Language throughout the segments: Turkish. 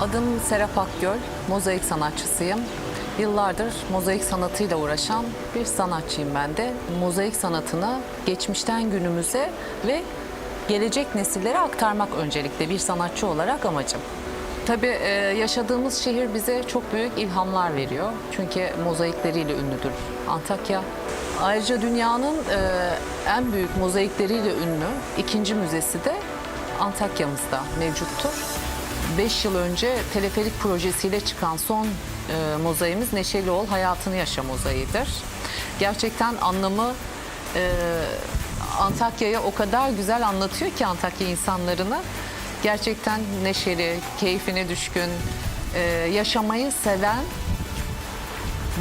Adım Serap Akgöl, mozaik sanatçısıyım. Yıllardır mozaik sanatıyla uğraşan bir sanatçıyım ben de. Mozaik sanatını geçmişten günümüze ve gelecek nesillere aktarmak öncelikle bir sanatçı olarak amacım. Tabii e, yaşadığımız şehir bize çok büyük ilhamlar veriyor. Çünkü mozaikleriyle ünlüdür Antakya. Ayrıca dünyanın e, en büyük mozaikleriyle ünlü ikinci müzesi de Antakya'mızda mevcuttur. 5 yıl önce teleferik projesiyle çıkan son e, mozaiğimiz Neşeli Ol Hayatını Yaşa mozaiğidir. Gerçekten anlamı e, Antakya'ya o kadar güzel anlatıyor ki Antakya insanlarını. Gerçekten neşeli, keyfine düşkün, e, yaşamayı seven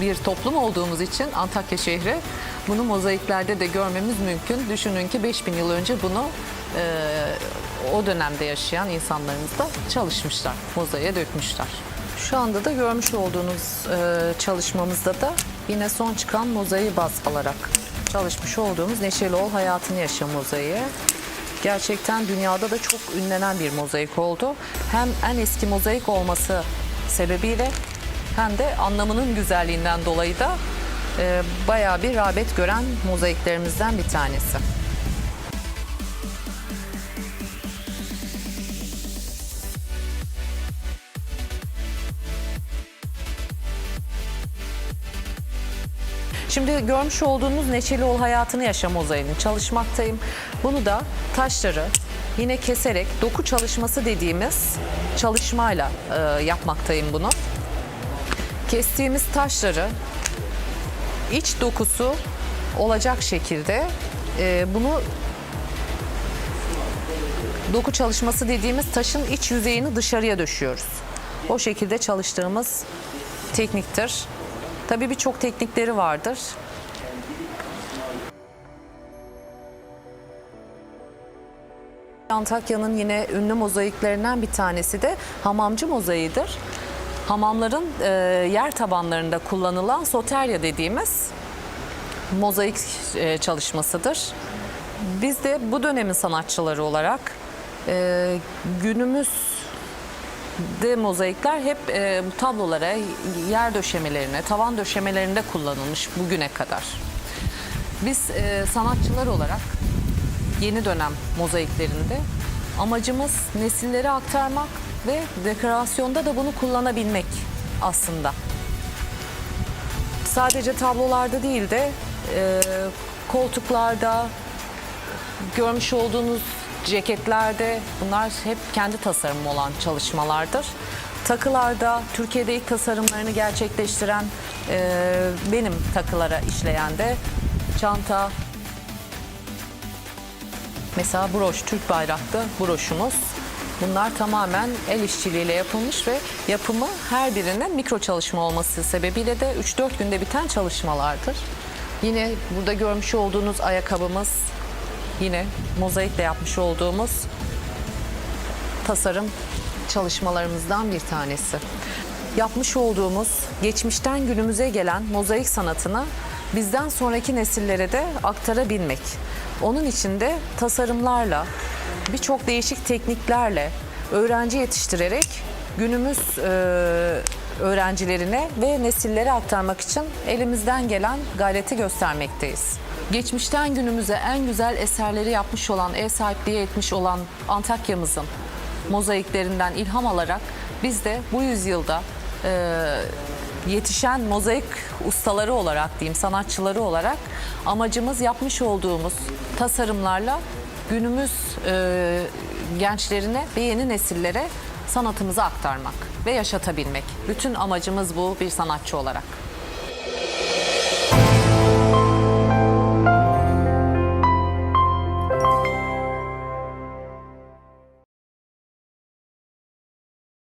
bir toplum olduğumuz için Antakya şehri bunu mozaiklerde de görmemiz mümkün. Düşünün ki 5000 yıl önce bunu e, o dönemde yaşayan insanlarımız da çalışmışlar, mozaiğe dökmüşler. Şu anda da görmüş olduğunuz e, çalışmamızda da yine son çıkan mozaiği baz alarak çalışmış olduğumuz Neşeli Ol Hayatını Yaşa mozaiği. Gerçekten dünyada da çok ünlenen bir mozaik oldu. Hem en eski mozaik olması sebebiyle hem de anlamının güzelliğinden dolayı da e, bayağı bir rağbet gören mozaiklerimizden bir tanesi. Şimdi görmüş olduğunuz Neşeli Ol Hayatını Yaşa mozaiğini çalışmaktayım. Bunu da taşları yine keserek doku çalışması dediğimiz çalışmayla e, yapmaktayım bunu. Kestiğimiz taşları iç dokusu olacak şekilde e, bunu doku çalışması dediğimiz taşın iç yüzeyini dışarıya döşüyoruz. O şekilde çalıştığımız tekniktir. Tabii birçok teknikleri vardır. Antakya'nın yine ünlü mozaiklerinden bir tanesi de hamamcı mozaiğidir. Hamamların e, yer tabanlarında kullanılan soterya dediğimiz mozaik e, çalışmasıdır. Biz de bu dönemin sanatçıları olarak e, günümüz de mozaikler hep e, tablolara, yer döşemelerine, tavan döşemelerinde kullanılmış bugüne kadar. Biz e, sanatçılar olarak yeni dönem mozaiklerinde amacımız nesillere aktarmak ve dekorasyonda da bunu kullanabilmek aslında. Sadece tablolarda değil de e, koltuklarda, görmüş olduğunuz ceketlerde bunlar hep kendi tasarımı olan çalışmalardır. Takılarda Türkiye'de ilk tasarımlarını gerçekleştiren e, benim takılara işleyen de çanta, mesela broş, Türk bayraklı broşumuz. Bunlar tamamen el işçiliğiyle yapılmış ve yapımı her birinin mikro çalışma olması sebebiyle de 3-4 günde biten çalışmalardır. Yine burada görmüş olduğunuz ayakkabımız yine mozaikle yapmış olduğumuz tasarım çalışmalarımızdan bir tanesi. Yapmış olduğumuz geçmişten günümüze gelen mozaik sanatını bizden sonraki nesillere de aktarabilmek. Onun için de tasarımlarla, birçok değişik tekniklerle öğrenci yetiştirerek günümüz e, öğrencilerine ve nesillere aktarmak için elimizden gelen gayreti göstermekteyiz. Geçmişten günümüze en güzel eserleri yapmış olan, ev sahipliği etmiş olan Antakya'mızın mozaiklerinden ilham alarak biz de bu yüzyılda e, yetişen mozaik ustaları olarak diyeyim, sanatçıları olarak amacımız yapmış olduğumuz tasarımlarla günümüz e, gençlerine ve yeni nesillere sanatımızı aktarmak ve yaşatabilmek. Bütün amacımız bu bir sanatçı olarak.